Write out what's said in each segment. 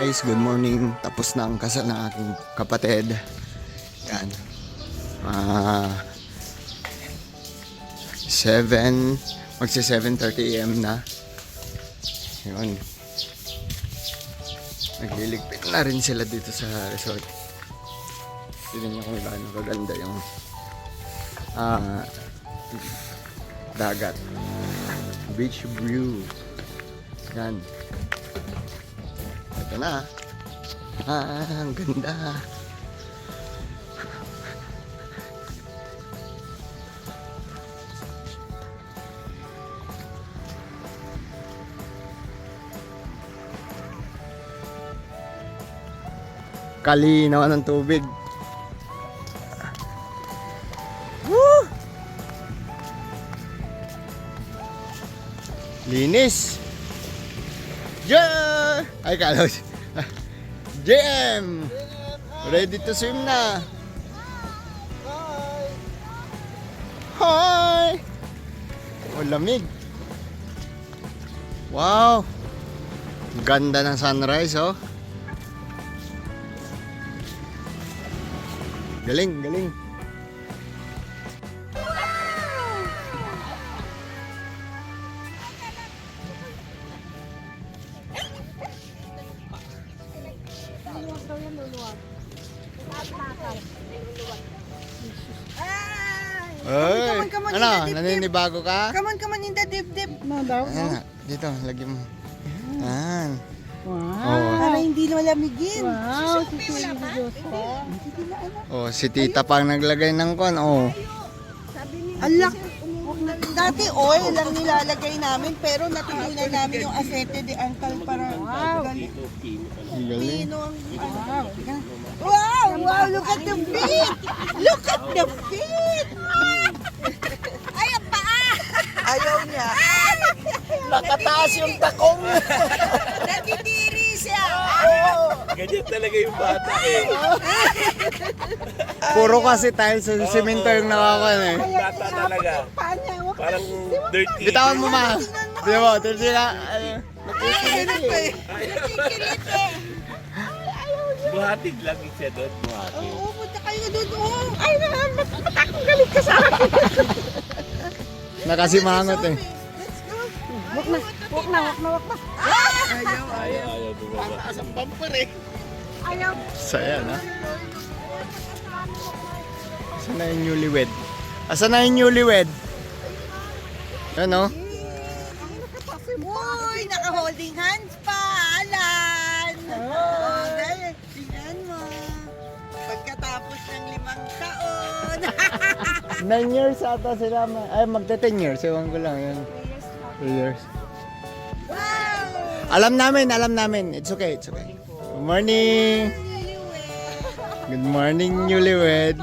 guys, good morning. Tapos na ang kasal ng aking kapatid. Yan. Ah 7, magsi 7.30 am na. Yun. Nagliligpit na rin sila dito sa resort. Tignan niyo kung gaano kaganda yung ah dagat. Beach view. Yan. Ito na. Ah, ang ganda. Kalinaw ng tubig. Woo! Linis. Yeah! Ay, kalos. JM! Ready to swim na. Hi! Oh, lamig. Wow! Ganda ng sunrise, oh. Galing, galing. Naninibago ka? Come on, come on in the dip dip. No, daw. Ayan nga, dito, lagi mo. Yan. Wow. Oo. Para hindi malamigin. Wow, si. Hindi na alam. Oh, si tita pang naglagay ng kon. Oh. Alak. Dati oil lang nilalagay namin pero natutunan namin yung aceite de ancal para wow. Pino ang wow. Wow, wow, look at the feet. Look at the feet. Ayaw niya. Nakataas yung takong. Nagtitiri siya. Ganyan talaga yung bata eh. Puro kasi tayo sa simento yung nakakan eh. Bata talaga. Parang dirty. Bitawan mo ma. Di ba? Ito sila. Ay, Nakikilit eh. Buhatid lang siya doon. Buhatid. Oo, punta kayo doon. Oh, ay, naman, matakong galit ka sa akin. Nakasimangot eh. Wag na, wag na, wag na, wag na. Ayaw, Ayaw, ayaw bumaba. ayaw. Saya na. Asan na yung newlywed? Asan na yung newlywed? Ano? Uy, naka-holding hands 9 years ata sila. Ay, magta 10 years. Ewan ko lang yun. 2 years. wow! Alam namin, alam namin. It's okay, it's okay. Good morning. Good morning, newlywed.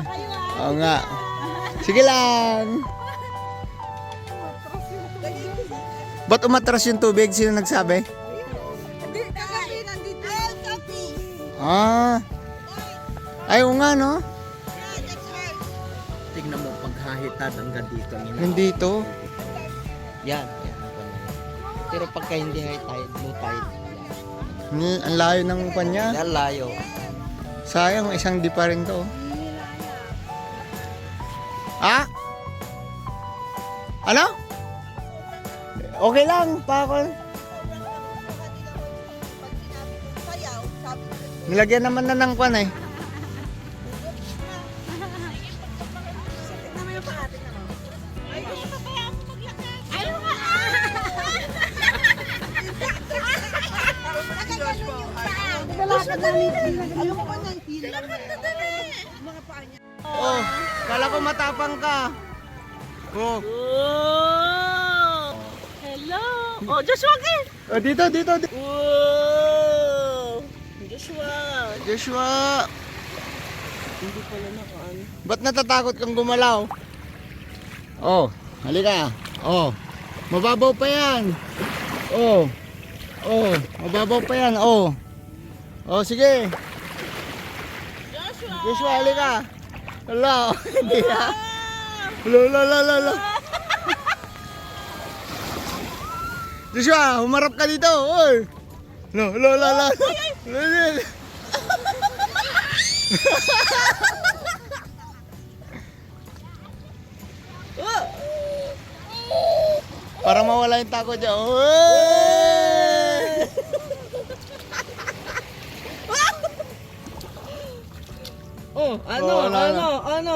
Oo nga. Sige lang. Ba't umatras yung tubig? Sino nagsabi? Ah. Ay, oo nga, no? Tignan mo paghahitad hanggang dito. Nina. Nandito. Yan. yan ang. Pero pagka hindi high tide, low tide. Ni- Ang layo ng kanya. Yan layo. Sayang, isang di pa rin to. Ah? Ano? Okay lang, pa ako. Nilagyan naman na ng kwan eh. Oh dito, dito, dito. Wow. Joshua. Joshua, Hindi pala nakaan. ba't natatakot kang gumalaw? Oh, halika. Oh, mababaw pa yan. Oh, oh, mababaw pa yan. Oh, oh, sige. Joshua. Joshua, halika. Oh, hindi na. Wala, wala, wala, wala. Joshua, humarap ka dito. Oy. No, lo, la, la. Lo, lo. Para mawala yung takot niya. Uy! Oh, ano, Oh, wala ano, ano?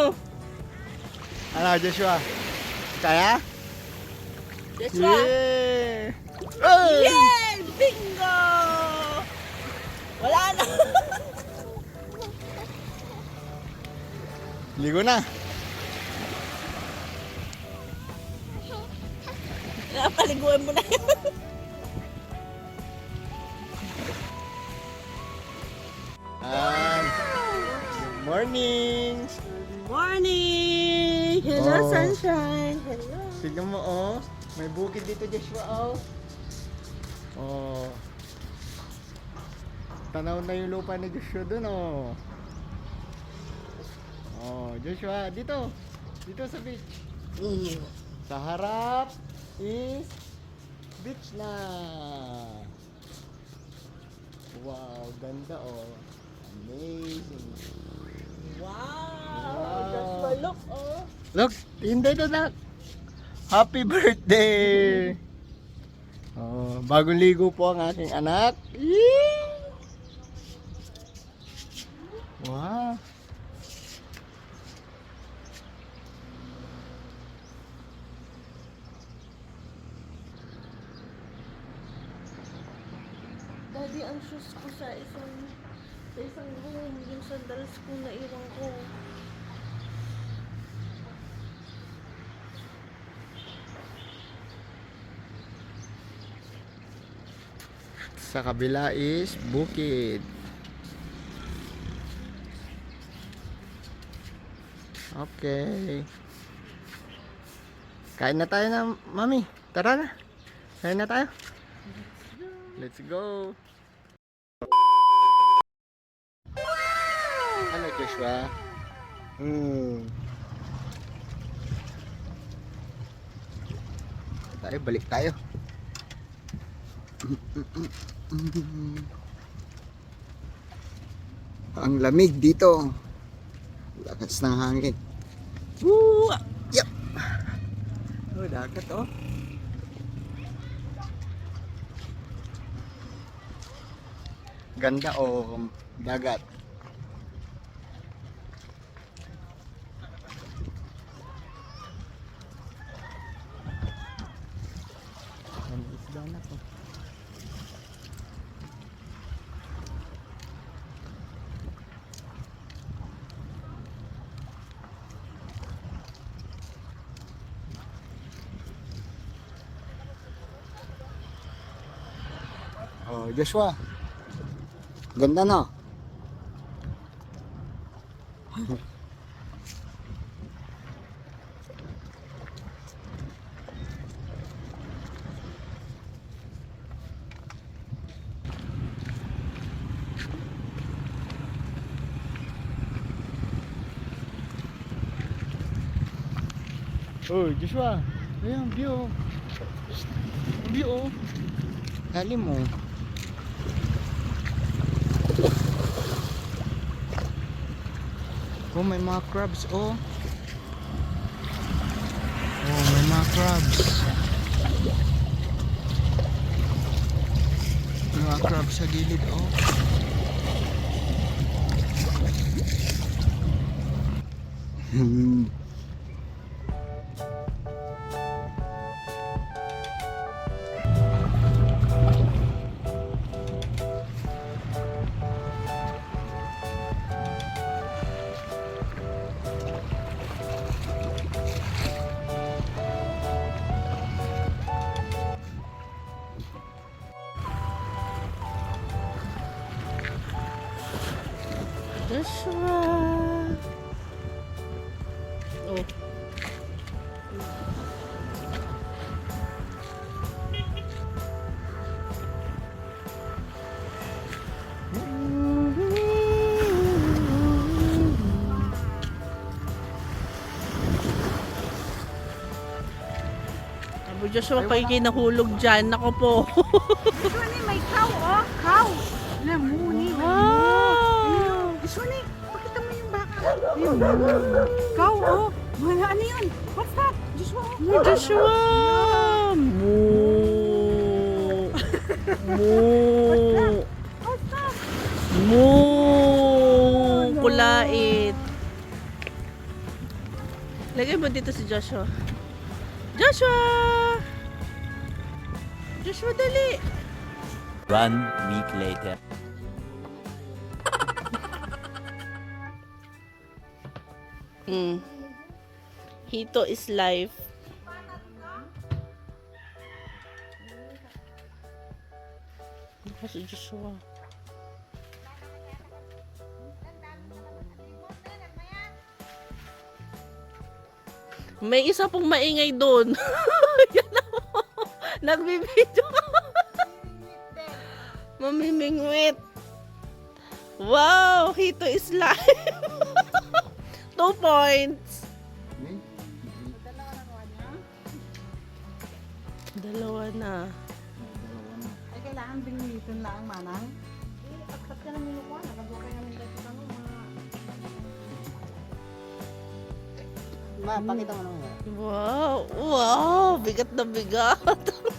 Ano, Joshua? Kaya? Joshua? Yeah! Ay! Yay! Bingo! Wala na. Ligo na. Napaliguan mo na yun. Um, good morning! Morning! Hello, Oh. sunshine. Hello. Tignan mo, oh. May bukid dito, Joshua, oh. Oh. Tanaw na yung lupa ni Joshua dun, oh. Oh, Joshua, dito. Dito sa beach. Sa harap is beach na. Wow, ganda, oh. Amazing. Wow! Wow. Joshua, look, oh. Look, hindi na na. Happy birthday! Oh, bagong ligo po ang aking anak. Wow. Daddy, ang shoes ko sa isang sa isang room, yung sandals ko na iwan ko. Sa kabila is bukid. Okay. Kain na tayo na, mami. Tara na. Kain na tayo. Let's go. Ano, Joshua? Hmm. Tayo, balik tayo. Ang lamig dito. Lakas ng hangin. Woo! Yep. Oh, dagat oh. Ganda oh, dagat. Ang isda na to. Oh, Joshua. Ganda na. Oh, Joshua. Ayan, view. View. Lalim mo. Oh, may mga crabs, oh. Oh, may mga crabs. May mga crabs sa gilid, oh. Hmm. Joshua! Oh. Sabi Joshua, pag kinahulog dyan, ako po. Isuni, may cow, oh. Cow. Na, muni. wow! Isuni, pakita mo yung baka. Ayun, cow, oh. Wala, ano yun? What's that? Joshua, oh. Mo Joshua! Moo! Moo! What's that? Moo! Kulait. Lagay mo dito si Joshua. Joshua! Joshua, dali! One week later. Mm. Hito is life. Ako si Joshua. May isa pong maingay doon. Yan ako. Nagbibideo. Mamimingwit. Wow, Hito is life. Two points. Dalawa na. Ay, kailangan binilitin na ang manang. Eh, pagkat ka namin nakuha, nakabuka namin dito sa mga... Ma, pakita mo naman. Wow! Wow! Bigat na bigat.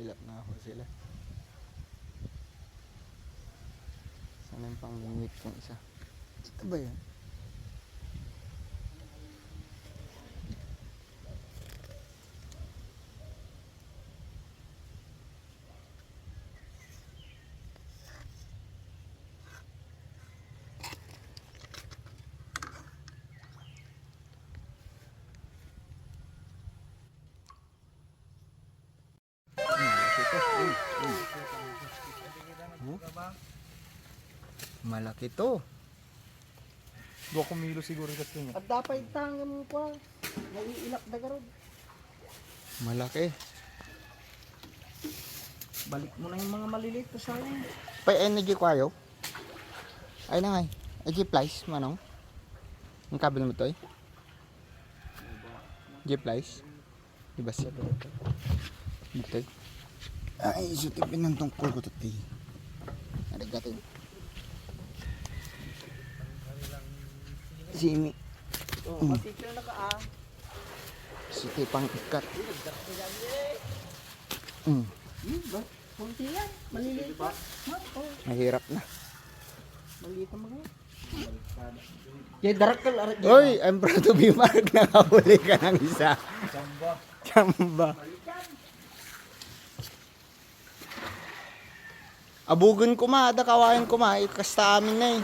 Mailap na ako sila. Sana yung pang mingwit kong isa. Ito ba yan? Malaki to. Dua kumilo siguro kasi niya. At dapat tangan mo pa. Naiilak na garod. Malaki. Balik mo na yung mga maliliit to sayang. Pa energy ko ayaw. Ay na nga. Ay G-Plies, manong. Yung kabel mo to eh. G-Plies. Diba siya? Ito eh. Ay, iso tipin ng tungkol ko tati. Arigato. Simi. Oh, masipil na ka ah. Siti pang ikat. Mm, Kunti yan. Maliliit pa. mahirap na. Maliit na mga. Yan, darakal. arat- Oy, I'm proud to be Mark. Nakahuli ka ng isa. Chamba. Chamba. Abugan ko ma, ada kawain ko ma, ikasta amin na eh.